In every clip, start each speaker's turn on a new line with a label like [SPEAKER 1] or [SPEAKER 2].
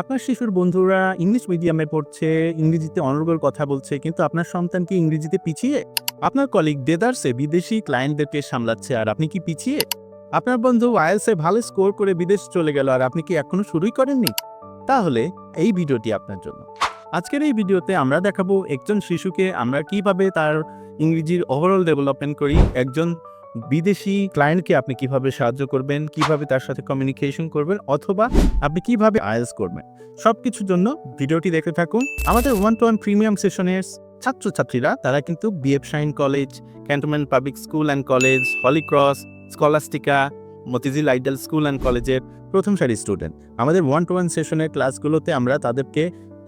[SPEAKER 1] আপনার শিশুর বন্ধুরা ইংলিশ মিডিয়ামে পড়ছে, ইংরেজিতে অনর্গল কথা বলছে, কিন্তু আপনার সন্তান কি ইংরেজিতে পিছিয়ে? আপনার কলিগ ডেদার্সে বিদেশি ক্লায়েন্টদেরকে সামলাচ্ছে, আর আপনি কি পিছিয়ে? আপনার বন্ধু আইএলসে ভালো স্কোর করে বিদেশ চলে গেল, আর আপনি কি এখনও শুরুই করেননি? তাহলে এই ভিডিওটি আপনার জন্য। আজকের এই ভিডিওতে আমরা দেখাবো একজন শিশুকে আমরা কীভাবে তার ইংরেজির ওভারঅল ডেভেলপমেন্ট করি, একজন বিদেশি ক্লায়েন্টকে আপনি কীভাবে সাহায্য করবেন, কীভাবে তার সাথে কমিউনিকেশন করবেন অথবা আপনি কীভাবে আইএলস করবেন সব কিছুর জন্য ভিডিওটি দেখতে থাকুন। আমাদের ওয়ান টু ওয়ান প্রিমিয়াম সেশনের ছাত্রছাত্রীরা, তারা কিন্তু B F Shaheen college cantonment public school and college Holy Cross Scholastica Motijheel Ideal school and কলেজের প্রথম সারি স্টুডেন্ট আমাদের ওয়ান টু ওয়ান সেশনের ক্লাসগুলোতে আমরা তাদেরকে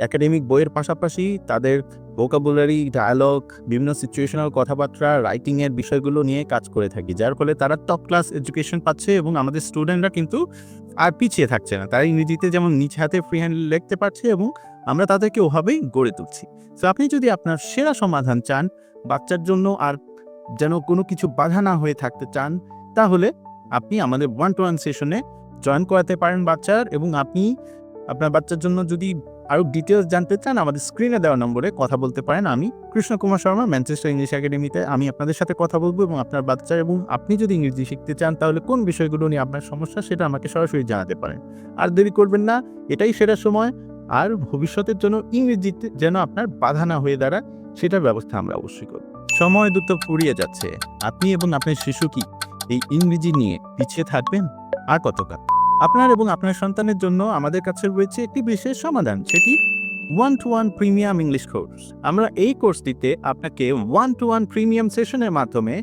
[SPEAKER 1] একাডেমিক বইয়ের পাশাপাশি তাদের ভোকাবুলারি ডায়ালগ বিভিন্ন সিচুয়েশনাল কথাবার্তা রাইটিংয়ের বিষয়গুলো নিয়ে কাজ করে থাকি, যার ফলে তারা টপ ক্লাস এডুকেশন পাচ্ছে এবং আমাদের স্টুডেন্টরা কিন্তু আর পিছিয়ে থাকছে না। তারা ইংরেজিতে যেমন নিজ হাতে ফ্রি হ্যান্ড লিখতে পারছে এবং আমরা তাদেরকে ওভাবেই গড়ে তুলছি। তো আপনি যদি আপনার সেরা সমাধান চান, বাচ্চার জন্য আর যেন কোনো কিছু বাধা না হয়ে থাকতে চান, তাহলে আপনি আমাদের ওয়ান টু ওয়ান সেশনে জয়েন করাতে পারেন বাচ্চার এবং আপনি আপনার বাচ্চার জন্য যদি আরও ডিটেলস জানতে চান, আমাদের স্ক্রিনে দেওয়া নম্বরে কথা বলতে পারেন। আমি কৃষ্ণ কুমার শর্মা ম্যানচেস্টার ইংলিশ একাডেমিতে আমি আপনাদের সাথে কথা বলব এবং আপনার বাচ্চা এবং আপনি যদি ইংরেজি শিখতে চান, তাহলে কোন বিষয়গুলো নিয়ে আপনার সমস্যা সেটা আমাকে সরাসরি জানাতে পারেন। আর দেরি করবেন না, এটাই সেরা সময়। আর ভবিষ্যতের জন্য ইংরেজিতে যেন আপনার বাধা না হয়ে দাঁড়ায়, সেটার ব্যবস্থা আমরা অবশ্যই করব। সময় দ্রুত ফুরিয়ে যাচ্ছে। আপনি এবং আপনার শিশু কি? এই ইংরেজি নিয়ে পিছিয়ে থাকবেন? আর কতকাল? আপনার এবং আপনার সন্তানের জন্য আমাদের কাছে রয়েছে একটি বিশেষ সমাধান, সেটি one to one premium English course আমরা এই কোর্সটিতে আপনাকে ওয়ান টু ওয়ান প্রিমিয়াম সেশনের মাধ্যমে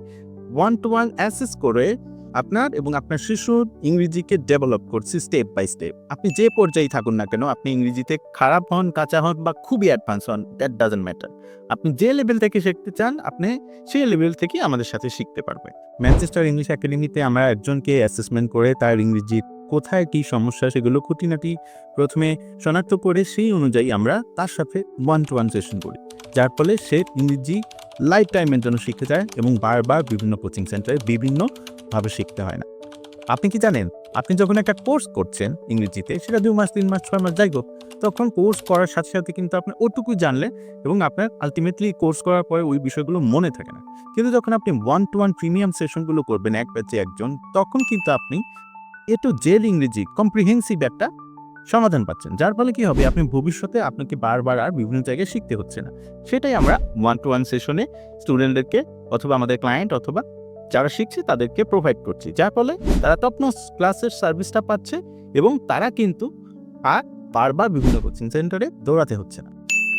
[SPEAKER 1] ওয়ান টু ওয়ান অ্যাসেস করে আপনার এবং আপনার শিশুর ইংরেজিকে ডেভেলপ করছি স্টেপ বাই স্টেপ আপনি যে পর্যায়ে থাকুন না কেন, আপনি ইংরেজিতে খারাপ হন, কাঁচা হন বা খুবই অ্যাডভান্স হন দ্যাট ডাজেন্ট ম্যাটার আপনি যে লেভেল থেকে শিখতে চান, আপনি সেই লেভেল থেকে আমাদের সাথে শিখতে পারবেন। ম্যানচেস্টার ইংলিশ একাডেমিতে আমরা একজনকে অ্যাসেসমেন্ট করে তার ইংরেজির কোথায় কী সমস্যা সেগুলো খুঁটিনাটি প্রথমে শনাক্ত করে সেই অনুযায়ী আমরা তার সাথে ওয়ান টু ওয়ান সেশন করি। যার ফলে সে ইংরেজি লাইফ টাইমের জন্য শিখতে চায় এবং বারবার বিভিন্ন কোচিং সেন্টারে বিভিন্নভাবে শিখতে হয় না। আপনি কি জানেন, আপনি যখন একটা কোর্স করছেন ইংরেজিতে, সেটা দু মাস, তিন মাস, ছয় মাস, যাই হোক, তখন কোর্স করার সাথে সাথে কিন্তু আপনি ওটুকুই জানলে এবং আপনার আলটিমেটলি কোর্স করার পরে ওই বিষয়গুলো মনে থাকে না। কিন্তু যখন আপনি ওয়ান টু ওয়ান প্রিমিয়াম সেশনগুলো করবেন, এক ব্যাচে একজন, তখন কিন্তু আপনি এ টু জেল ইংরেজি কম্প্রিহেন্সিভ একটা সমাধান পাচ্ছেন। যার ফলে কি হবে? আপনি ভবিষ্যতে আপনাকে বারবার আর বিভিন্ন জায়গায় শিখতে হচ্ছে না। সেটাই আমরা ওয়ান টু ওয়ান সেশনে স্টুডেন্টদেরকে অথবা আমাদের ক্লায়েন্ট অথবা যারা শিখছে তাদেরকে প্রোভাইড করছি। যার ফলে তারা টপনস ক্লাসের সার্ভিসটা পাচ্ছে এবং তারা কিন্তু আর বারবার বিভিন্ন কোচিং সেন্টারে দৌড়াতে হচ্ছে না।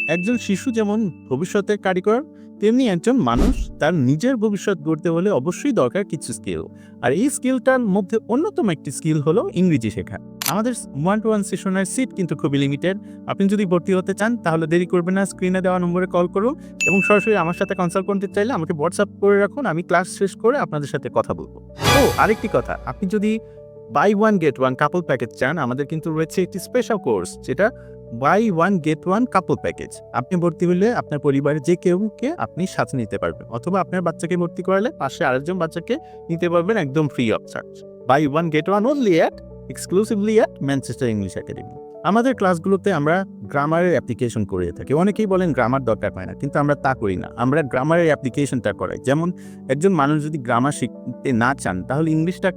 [SPEAKER 1] একজন শিশু যেমন ভবিষ্যতের কারিগর, তেমনি একজন মানুষ তার নিজের ভবিষ্যৎ গড়তে হলে অবশ্যই দরকার কিছু স্কিল আর এই স্কিলটার মধ্যে অন্যতম একটি স্কিল হলো ইংরেজি শেখা। আমাদের ওয়ান টু ওয়ান সেশনের সিট কিন্তু খুবই লিমিটেড আপনি যদি ভর্তি হতে চান, তাহলে দেরি করবেন না। স্ক্রিনে দেওয়া নম্বরে কল করুন এবং সরাসরি আমার সাথে কনসাল্ট করতে চাইলে আমাকে হোয়াটসঅ্যাপ করে রাখুন। আমি ক্লাস শেষ করে আপনাদের সাথে কথা বলব। ও, আরেকটি কথা। আপনি যদি buy one get one couple package চান, আমাদের কিন্তু রয়েছে একটি স্পেশাল কোর্স যেটা buy one get one couple package আপনি ভর্তি হলে আপনার পরিবারের যে কেউকে আপনি সাথে নিতে পারবেন, অথবা আপনার বাচ্চাকে ভর্তি করালে পাশে আরেকজন বাচ্চাকে নিতে পারবেন একদম free of charge buy one get one only at exclusively at Manchester English academy আমাদের ক্লাসগুলোতে আমরা গ্রামারের অ্যাপ্লিকেশন করে থাকি। অনেকেই বলেন গ্রামার দরকার হয় না, কিন্তু আমরা তা করি না। আমরা গ্রামারের অ্যাপ্লিকেশনটা করাই। যেমন একজন মানুষ যদি গ্রামার শিখতে না চান, তাহলে ইংলিশটা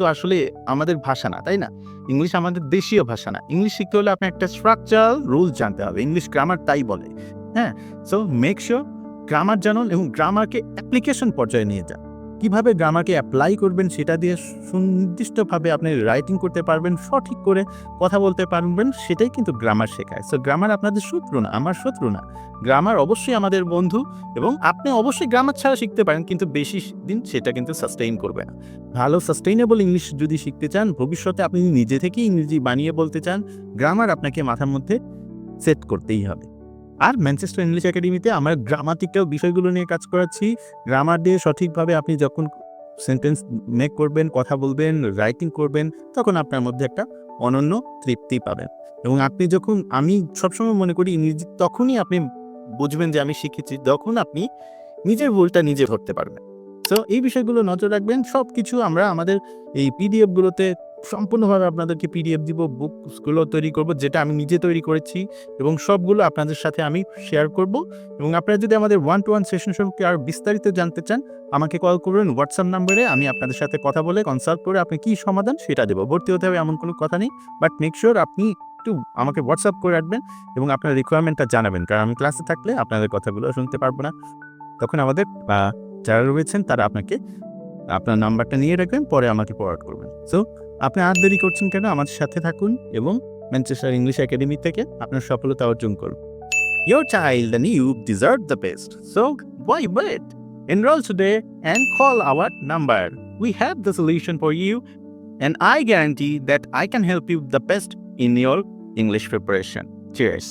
[SPEAKER 1] তো আসলে আমাদের ভাষা না, তাই না? ইংলিশ আমাদের দেশীয় ভাষা না। ইংলিশ শিখতে হলে আপনার একটা স্ট্রাকচারাল রুলস জানতে হবে। ইংলিশ গ্রামার তাই বলে। হ্যাঁ? সো মেক শিওর গ্রামার জানুন এবং গ্রামারকে অ্যাপ্লিকেশন পর্যায়ে নিয়ে যান। কীভাবে গ্রামারকে অ্যাপ্লাই করবেন সেটা দিয়ে সুনির্দিষ্টভাবে আপনি রাইটিং করতে পারবেন, সঠিক করে কথা বলতে পারবেন, সেটাই কিন্তু গ্রামার শেখায়। সো গ্রামার আপনাদের শত্রু না, আমার শত্রু না। গ্রামার অবশ্যই আমাদের বন্ধু এবং আপনি অবশ্যই গ্রামার ছাড়া শিখতে পারেন, কিন্তু বেশি দিন সেটা কিন্তু সাস্টেইন করবে না। ভালো সাস্টেইনেবল ইংলিশ যদি শিখতে চান, ভবিষ্যতে আপনি নিজে থেকেই ইংরেজি বানিয়ে বলতে চান গ্রামার আপনাকে মাথার মধ্যে সেট করতেই হবে। আর ম্যানচেস্টার ইংলিশ একাডেমিতে আমরা গ্রামাটিক্যাল বিষয়গুলো নিয়ে কাজ করাচ্ছি। গ্রামার দিয়ে সঠিকভাবে আপনি যখন সেন্টেন্স মেক করবেন, কথা বলবেন রাইটিং করবেন, তখন আপনার মধ্যে একটা অনন্য তৃপ্তি পাবেন। এবং আপনি যখন, আমি সবসময় মনে করি ইংরেজি, তখনই আপনি বুঝবেন যে আমি শিখেছি যখন আপনি নিজের ভুলটা নিজে ধরতে পারবেন। তো এই বিষয়গুলো নজর রাখবেন। সব কিছু আমরা আমাদের এই পিডিএফগুলোতে সম্পূর্ণভাবে আপনাদেরকে পিডিএফ দিব বুকসগুলো তৈরি করব, যেটা আমি নিজে তৈরি করেছি এবং সবগুলো আপনাদের সাথে আমি শেয়ার করব এবং আপনারা যদি আমাদের ওয়ান টু ওয়ান সেশন সম্পর্কে আরও বিস্তারিত জানতে চান, আমাকে কল করবেন হোয়াটসঅ্যাপ নাম্বারে আমি আপনাদের সাথে কথা বলে কনসাল্ট করে আপনি কী সমাধান সেটা দেবো। ভর্তি হতে হবে এমন কোনো কথা নেই বাট মেক শিওর আপনি একটু আমাকে হোয়াটসঅ্যাপ করে রাখবেন এবং আপনার রিকোয়ারমেন্টটা জানাবেন, কারণ আমি ক্লাসে থাকলে আপনাদের কথাগুলো শুনতে পারব না। তখন আমাদের যারা রয়েছেন তারা আপনাকে, আপনার নাম্বারটা নিয়ে রাখবেন, পরে আমাকে ফরওয়ার্ড করবেন। সো আপনি আর দেরি করছেন কেন আমাদের সাথে থাকুন এবং ম্যানচেস্টার ইংলিশ একাডেমি থেকে আপনার সফলতা অর্জন করুন Your child and you deserve the best. So why wait? Enroll today and call our number. We have the solution for you, and I guarantee that I can help you the best in your English preparation. Cheers.